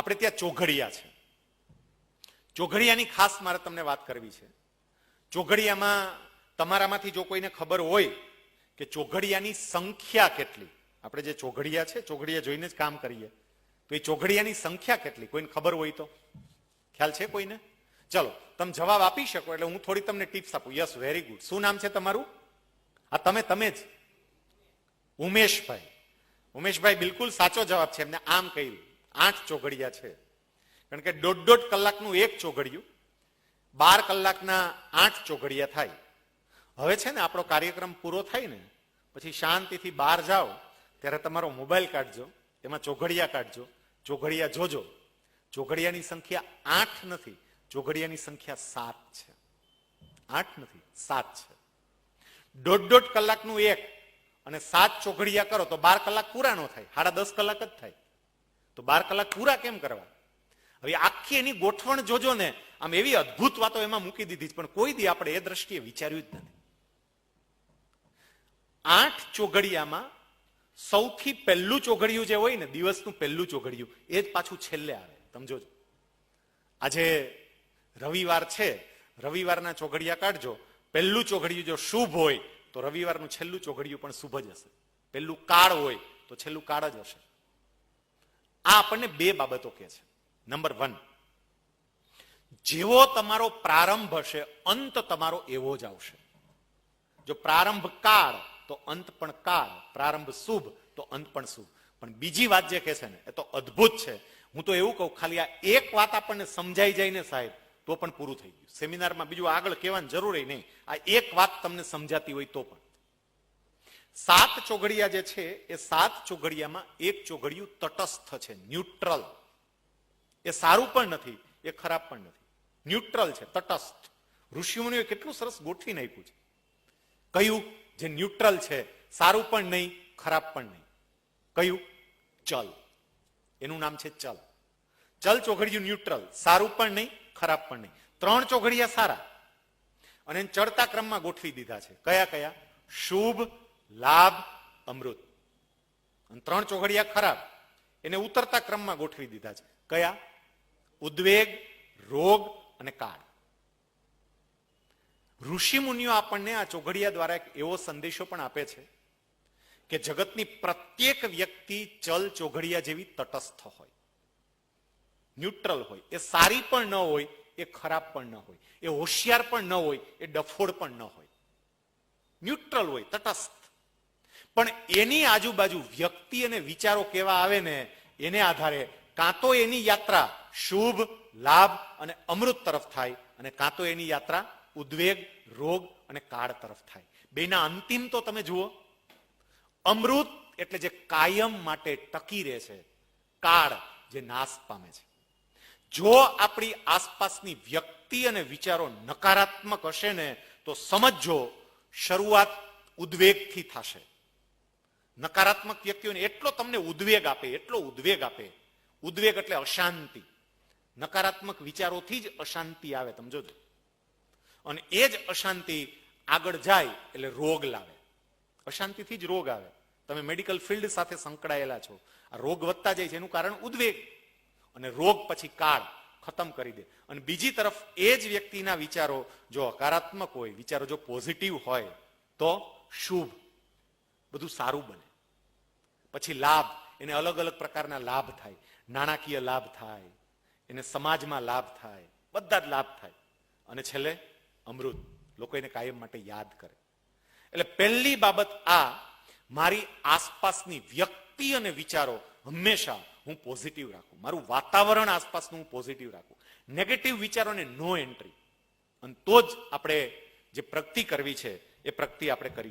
આપણે ત્યાં ચોઘડિયા છે. ચોઘડિયાની ખાસ મારે તમને વાત કરવી છે. ચોઘડિયામાં તમારામાંથી જો કોઈને ખબર હોય કે ચોઘડિયાની સંખ્યા કેટલી, આપણે જે ચોઘડિયા છે, ચોઘડિયા જોઈને જ કામ કરીએ. તો એ ચોઘડિયાની સંખ્યા કેટલી, કોઈને ખબર હોય તો? ખ્યાલ છે કોઈને? ચલો, તમે જવાબ આપી શકો, એટલે હું થોડી તમને ટિપ્સ આપું. Yes, very good. શું નામ છે તમારું? આ તમે તમે જ. ઉમેશભાઈ. ઉમેશભાઈ, બિલકુલ સાચો જવાબ છે. એમને આમ કહ્યું. આઠ ચોઘડિયા છે. કારણ કે દોઢ દોઢ કલાકનું એક ચોઘડિયું, બાર કલાકના આઠ ચોઘડિયા થાય. હવે છે ને આપણો કાર્યક્રમ પૂરો થાય ને, પછી શાંતિથી બહાર જાઓ, ત્યારે તમારો મોબાઈલ કાઢજો, એમાં ચોઘડિયા કાઢજો, ચોઘડિયા જોજો. ચોઘડિયાની સંખ્યા આઠ નથી, ચોઘડિયાની સંખ્યા સાત છે. આઠ નથી, સાત છે. દોઢ દોઢ કલાકનું એક અને સાત ચોઘડિયા કરો તો બાર કલાક પૂરા ન થાય, સાડા દસ કલાક જ થાય. તો બાર કલાક પૂરા કેમ કરવા? હવે આખી એની ગોઠવણ જોજો ને. આમ એવી અદભુત વાતો એમાં મૂકી દીધી પણ કોઈ દી આપણે એ દ્રષ્ટિએ વિચાર્યું જ નથી. આઠ ચોઘડિયામાં સૌથી પહેલું ચોઘડિયું જે હોય ને, દિવસનું પહેલું ચોઘડિયું, એ જ પાછું છેલ્લે આવે. તમે જોજો. આજે રવિવાર છે, રવિવારના ચોઘડિયા કાઢજો. પહેલું ચોઘડિયું જો શુભ હોય, તો રવિવારનું છેલ્લું ચોઘડિયું પણ શુભ જ હશે. પહેલું કાળ હોય, તો છેલ્લું કાળ જ હશે. આ આપણને બે બાબતો કે છે. નંબર વન જેવો તમારો પ્રારંભ હશે, અંત તમારો એવો જ આવશે. જો પ્રારંભ કાળ, તો અંત પણ કાળ. પ્રારંભ શુભ, તો અંત પણ શુભ. પણ બીજી વાત જે કહે છે ને, એ તો અદ્ભુત છે. હું તો એવું કહું, ખાલી આ એક વાત આપણને સમજાઈ જાય ને સાહેબ, તો પણ પૂરું થઈ ગયું. સેમિનારમાં બીજું આગળ કહેવાની જરૂર નહીં. આ એક વાત તમને સમજાતી હોય તો પણ. સાત ચોઘડિયા જે છે, એ સાત ચોઘડિયામાં એક ચોઘડિયું તટસ્થ છે, ન્યુટ્રલ. એ સારું પણ નથી, એ ખરાબ પણ નથી. ન્યુટ્રલ છે, તટસ્થ. ઋષિમુનિઓએ કેટલું સરસ ગોઠવી નાખ્યું છે. કયું જે ન્યુટ્રલ છે, સારું પણ નહીં, ખરાબ પણ નહીં. કયું ચલ. એનું નામ છે ચલ. ચલ ચોઘડિયું ન્યુટ્રલ, સારું પણ નહીં, ખરાબ પણ નહીં. ત્રણ ચોઘડિયા સારા. અને ચડતા ક્રમમાં ગોઠવી દીધા છે. કયા કયા? શુભ લાભ, અમૃત. અને ત્રણ ચોઘડિયા ખરાબ. એને ઉતરતા ક્રમમાં ગોઠવી દીધા છે. કયા? ઉદ્વેગ, રોગ અને કાળ. ઋષિ મુનિઓ આપણને આ ચોઘડિયા દ્વારા એક એવો સંદેશો પણ આપે છે કે જગતની પ્રત્યેક વ્યક્તિ ચલ ચોઘડિયા જેવી તટસ્થ હોય. ન્યુટ્રલ હોય. એ સારી પણ ન હોય, એ ખરાબ પણ ન હોય. એ હોશિયાર પણ ન હોય, એ ડફોડ પણ ન હોય. ન્યુટ્રલ હોય, તટસ્થ. પણ એની આજુબાજુ વ્યક્તિ અને વિચારો કેવા આવે ને, એને આધારે કાં તો એની યાત્રા શુભ, લાભ અને અમૃત તરફ થાય અને કાં તો એની યાત્રા ઉદ્વેગ, રોગ અને કાળ તરફ થાય. બેના અંતિમ તો તમે જુઓ. અમૃત એટલે જે કાયમ માટે ટકી રહે છે, કાળ જે નાશ પામે છે. જો આપણી આસપાસની વ્યક્તિ અને વિચારો નકારાત્મક હશે ને, તો સમજો શરૂઆત ઉદ્વેગથી થશે. નકારાત્મક વ્યક્તિઓને એટલો તમને ઉદ્વેગ આપે, એટલો ઉદ્વેગ આપે. ઉદ્વેગ એટલે અશાંતિ. નકારાત્મક વિચારોથી જ અશાંતિ આવે, તમે જોજો. અને એ જ અશાંતિ આગળ જાય એટલે રોગ લાવે. અશાંતિથી જ રોગ આવે. તમે મેડિકલ ફિલ્ડ સાથે સંકળાયેલા છો. આ રોગ વધતા જાય છે, એનું કારણ ઉદ્વેગ. અને રોગ પછી કાળ ખતમ કરી દે. અને બીજી તરફ એ જ વ્યક્તિના વિચારો જો હકારાત્મક હોય, વિચારો જો પોઝિટિવ હોય, તો શુભ. બધું સારું બને. પછી લાભ. એને અલગ અલગ પ્રકારના લાભ થાય. નાણાકીય લાભ થાય. એને સમાજમાં લાભ થાય. બધા જ લાભ થાય. અને છેલ્લે અમૃત. લોકો એને કાયમ માટે યાદ કરે. એટલે પહેલી બાબત આ, મારી આસપાસની વ્યક્તિ અને વિચારો હંમેશા હું પોઝિટિવ રાખું. મારું વાતાવરણ આસપાસનું હું પોઝિટિવ રાખું. નેગેટિવ વિચારોને નો એન્ટ્રી અને તો જ આપણે જે પ્રગતિ કરવી છે, એ પ્રગતિ આપણે કરી